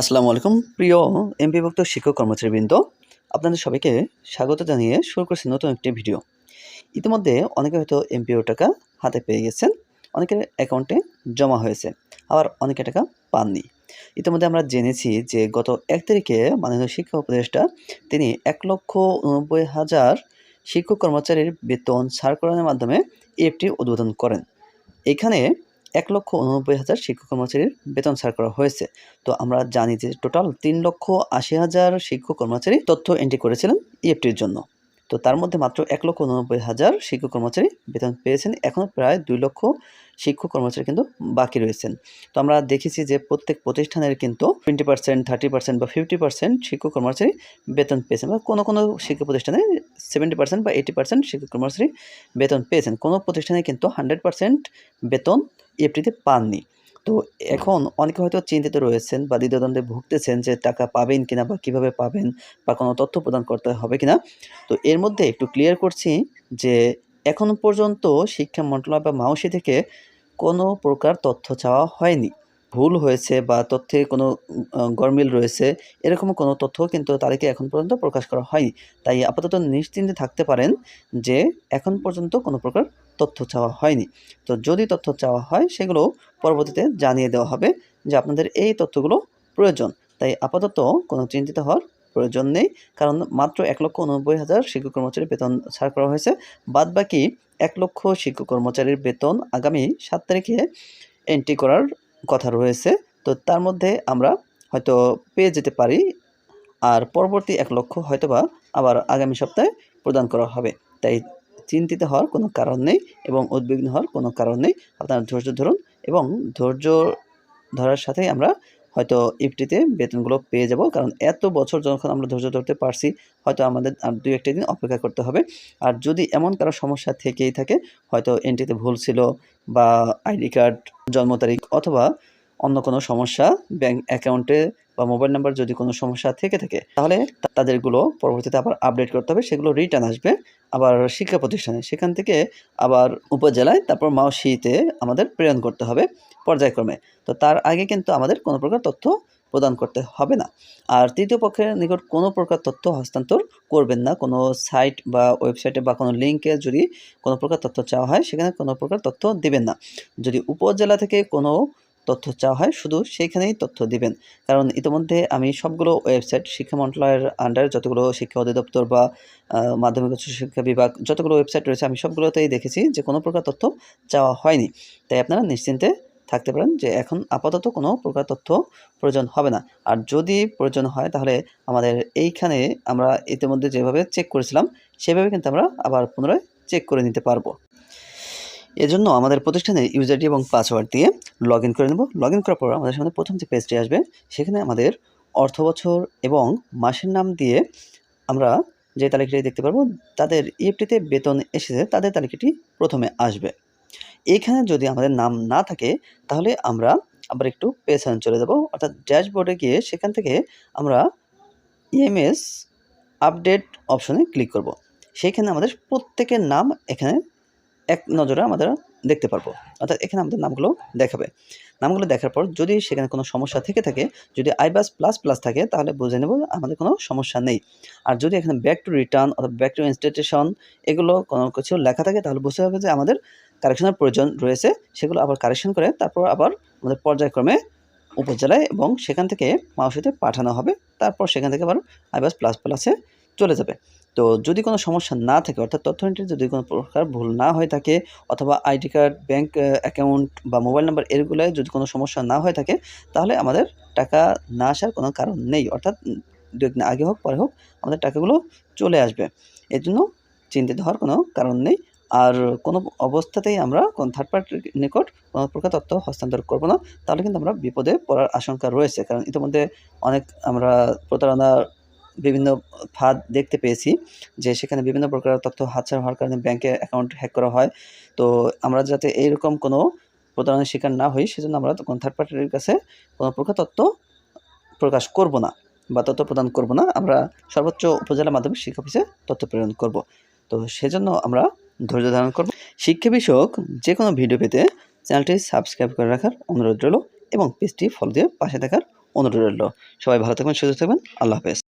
আসসালামু আলাইকুম। প্রিয় এমপিভুক্ত শিক্ষক কর্মচারীবৃন্দ, আপনাদের সবাইকে স্বাগত জানিয়ে শুরু করছি নতুন একটি ভিডিও। ইতিমধ্যে অনেকে হয়তো এমপিও টাকা হাতে পেয়ে গেছেন, অনেকের অ্যাকাউন্টে জমা হয়েছে, আবার অনেকে টাকা পাননি। ইতিমধ্যে আমরা জেনেছি যে গত এক তারিখে মাননীয় শিক্ষা উপদেষ্টা তিনি এক লক্ষ উনব্বই হাজার শিক্ষক কর্মচারীর বেতন সার্কুলারের মাধ্যমে এফটি উদ্বোধন করেন। এখানে এক লক্ষ উননব্বই হাজার শিক্ষক কর্মচারীর বেতন ছাড় করা হয়েছে। তো আমরা জানি যে টোটাল তিন লক্ষ আশি হাজার শিক্ষক কর্মচারী তথ্য এন্ট্রি করেছিলেন ইএফটির জন্য। তো তার মধ্যে মাত্র এক লক্ষ উননব্বই হাজার শিক্ষক কর্মচারী বেতন পেয়েছেন। এখনও প্রায় দুই লক্ষ শিক্ষক কর্মচারী কিন্তু বাকি রয়েছেন। তো আমরা দেখেছি যে প্রত্যেক প্রতিষ্ঠানের কিন্তু টোয়েন্টি পার্সেন্ট থার্টি পার্সেন্ট বা ফিফটি পার্সেন্ট শিক্ষক কর্মচারী বেতন পেয়েছেন বা কোনো কোনো শিক্ষা প্রতিষ্ঠানে সেভেন্টি পার্সেন্ট বা এইটি পার্সেন্ট শিক্ষক কর্মচারী বেতন পেয়েছেন। কোনো প্রতিষ্ঠানে কিন্তু হান্ড্রেড পার্সেন্ট বেতন ইএফটিতে পাননি। তো এখন অনেকে হয়তো চিন্তিত রয়েছেন বা দ্বিধাদ্বন্দ্বে ভুগতেছেন যে টাকা পাবেন কিনা বা কীভাবে পাবেন বা কোনো তথ্য প্রদান করতে হবে কিনা। তো এর মধ্যে একটু ক্লিয়ার করছি যে এখন পর্যন্ত শিক্ষা মন্ত্রণালয় বা মাউসি থেকে কোনো প্রকার তথ্য চাওয়া হয়নি। ভুল হয়েছে বা তথ্যে কোনো গরমিল রয়েছে এরকম কোনো তথ্য কিন্তু তাদেরকে এখন পর্যন্ত প্রকাশ করা হয়নি। তাই আপাতত নিশ্চিন্তে থাকতে পারেন যে এখন পর্যন্ত কোনো প্রকার তথ্য চাওয়া হয়নি। তো যদি তথ্য চাওয়া হয়, সেগুলো পরবর্তীতে জানিয়ে দেওয়া হবে যে আপনাদের এই তথ্যগুলো প্রয়োজন। তাই আপাতত কোনো চিন্তিত হওয়ার প্রয়োজন নেই, কারণ মাত্র এক লক্ষ উনব্বই হাজার শিক্ষক কর্মচারীর বেতন ছাড় করা হয়েছে। বাদ বাকি এক লক্ষ শিক্ষক কর্মচারীর বেতন আগামী সাত তারিখে এন্ট্রি করার কথা রয়েছে। তো তার মধ্যে আমরা হয়তো পেয়ে যেতে পারি আর পরবর্তী এক লক্ষ হয়তোবা আবার আগামী সপ্তাহে প্রদান করা হবে। তাই চিন্তিত হওয়ার কোনো কারণ নেই এবং উদ্বিগ্ন হওয়ার কোনো কারণ নেই। আপনার ধৈর্য ধরুন এবং ধৈর্য ধরার সাথেই আমরা হয়তো ইফটিতে বেতনগুলো পেয়ে যাব। কারণ এত বছর যখন আমরা ধৈর্য ধরতে পারছি, হয়তো আমাদের আর দু একটা দিন অপেক্ষা করতে হবে। আর যদি এমন কারও সমস্যা থেকেই থাকে, হয়তো এন্ট্রিতে ভুল ছিল বা আইডি কার্ড জন্ম তারিখ অথবা অন্য কোনো সমস্যা ব্যাংক অ্যাকাউন্টে বা মোবাইল নাম্বার যদি কোনো সমস্যা থেকে থাকে, তাহলে তাদেরগুলো পরবর্তীতে আবার আপডেট করতে হবে, সেগুলো রিটার্ন আসবে আবার শিক্ষা প্রতিষ্ঠানে। সেখান থেকে আবার উপজেলায় তারপর মাওসিতে আমাদের প্রেরণ করতে হবে পর্যায়ক্রমে। তো তার আগে কিন্তু আমাদের কোনো প্রকার তথ্য প্রদান করতে হবে না। আর তৃতীয় পক্ষের নিকট কোনো প্রকার তথ্য হস্তান্তর করবেন না। কোনো সাইট বা ওয়েবসাইটে বা কোনো লিঙ্কে যদি কোনো প্রকার তথ্য চাওয়া হয়, সেখানে কোনো প্রকার তথ্য দিবেন না। যদি উপজেলা থেকে কোনো তথ্য চাওয়া হয়, শুধু সেইখানেই তথ্য দিবেন। কারণ ইতিমধ্যে আমি সবগুলো ওয়েবসাইট শিক্ষা মন্ত্রণালয়ের আন্ডারে যতগুলো শিক্ষা অধিদপ্তর বা মাধ্যমিক উচ্চ শিক্ষা বিভাগ যতগুলো ওয়েবসাইট রয়েছে আমি সবগুলোতেই দেখেছি যে কোনো প্রকার তথ্য চাওয়া হয়নি। তাই আপনারা নিশ্চিন্তে থাকতে পারেন যে এখন আপাতত কোনো প্রকার তথ্য প্রয়োজন হবে না। আর যদি প্রয়োজন হয় তাহলে আমাদের এইখানে আমরা ইতিমধ্যে যেভাবে চেক করেছিলাম, সেভাবে কিন্তু আমরা আবার পুনরায় চেক করে নিতে পারব। এজন্য আমাদের প্রতিষ্ঠানের ইউজারটি এবং পাসওয়ার্ড দিয়ে লগ করে নেব। লগ করার পর আমাদের সামনে প্রথম যে পেজটি আসবে, সেখানে আমাদের অর্থ বছর এবং মাসের নাম দিয়ে আমরা যে তালিকাটি দেখতে পারব, তাদের ইএফটিতে বেতন এসেছে, তাদের তালিকাটি প্রথমে আসবে। এখানে যদি আমাদের নাম না থাকে, তাহলে আমরা আবার একটু পেছনে চলে যাব। অর্থাৎ ড্যাশবোর্ডে গিয়ে সেখান থেকে আমরা ইএমএস আপডেট অপশনে ক্লিক করব। সেইখানে আমাদের প্রত্যেকের নাম এখানে এক নজরে আমাদের দেখতে পারব। অর্থাৎ এখানে আমাদের নামগুলো দেখাবে। নামগুলো দেখার পর যদি সেখানে কোনো সমস্যা থেকে থাকে, যদি আইবাস প্লাস প্লাস থাকে, তাহলে বুঝে নেব আমাদের কোনো সমস্যা নেই। আর যদি এখানে ব্যাক টু রিটার্ন অথবা ব্যাক টু ইনস্টিটিউশন এগুলো কোনো কিছু লেখা থাকে, তাহলে বুঝতে হবে যে আমাদের কারেকশনের প্রয়োজন রয়েছে, সেগুলো আবার কারেকশন করে তারপর আবার আমাদের পর্যায়ক্রমে উপজেলায় এবং সেখান থেকে মাউসিতে পাঠানো হবে। তারপর সেখান থেকে আবার আইবাস প্লাস প্লাসে চলে যাবে। তো যদি কোনো সমস্যা না থাকে, অর্থাৎ তথ্য এন্ট্রি যদি কোনো প্রকার ভুল না হয়ে থাকে অথবা আইডি কার্ড ব্যাংক অ্যাকাউন্ট বা মোবাইল নাম্বার এরগুলোয় যদি কোনো সমস্যা না হয়ে থাকে, তাহলে আমাদের টাকা না আসার কোনো কারণ নেই। অর্থাৎ দু একদিন আগে হোক, পরে হোক, আমাদের টাকাগুলো চলে আসবে। এর জন্য চিন্তিত হওয়ার কোনো কারণ নেই। আর কোনো অবস্থাতেই আমরা কোন থার্ড পার্টির নিকট কোনো প্রকার তথ্য হস্তান্তর করব না। তাহলে কিন্তু আমরা বিপদে পড়ার আশঙ্কা রয়েছে। কারণ ইতিমধ্যে অনেক আমরা প্রতারণার বিভিন্ন ফাঁদ দেখতে পেয়েছি যে সেখানে বিভিন্ন প্রকার তথ্য হাতছাড়া হওয়ার কারণে ব্যাংকের অ্যাকাউন্ট হ্যাক করা হয়। তো আমরা যাতে এইরকম কোনো প্রতারণার শিকার না হই, সেজন্য আমরা তখন থার্ড পার্টির কাছে কোনো প্রকার তথ্য প্রকাশ করব না বা তথ্য প্রদান করব না। আমরা সর্বোচ্চ উপজেলা মাধ্যমিক শিক্ষা অফিসে তথ্য প্রেরণ করব। তো সেজন্য আমরা ধৈর্য ধারণ করব। শিক্ষা বিষয়ক যে কোনো ভিডিও পেতে চ্যানেলটি সাবস্ক্রাইব করে রাখার অনুরোধ রইল এবং পেজটি ফলো দিয়ে পাশে থাকার অনুরোধ রইল। সবাই ভালো থাকবেন, সুস্থ থাকবেন। আল্লাহ হাফেজ।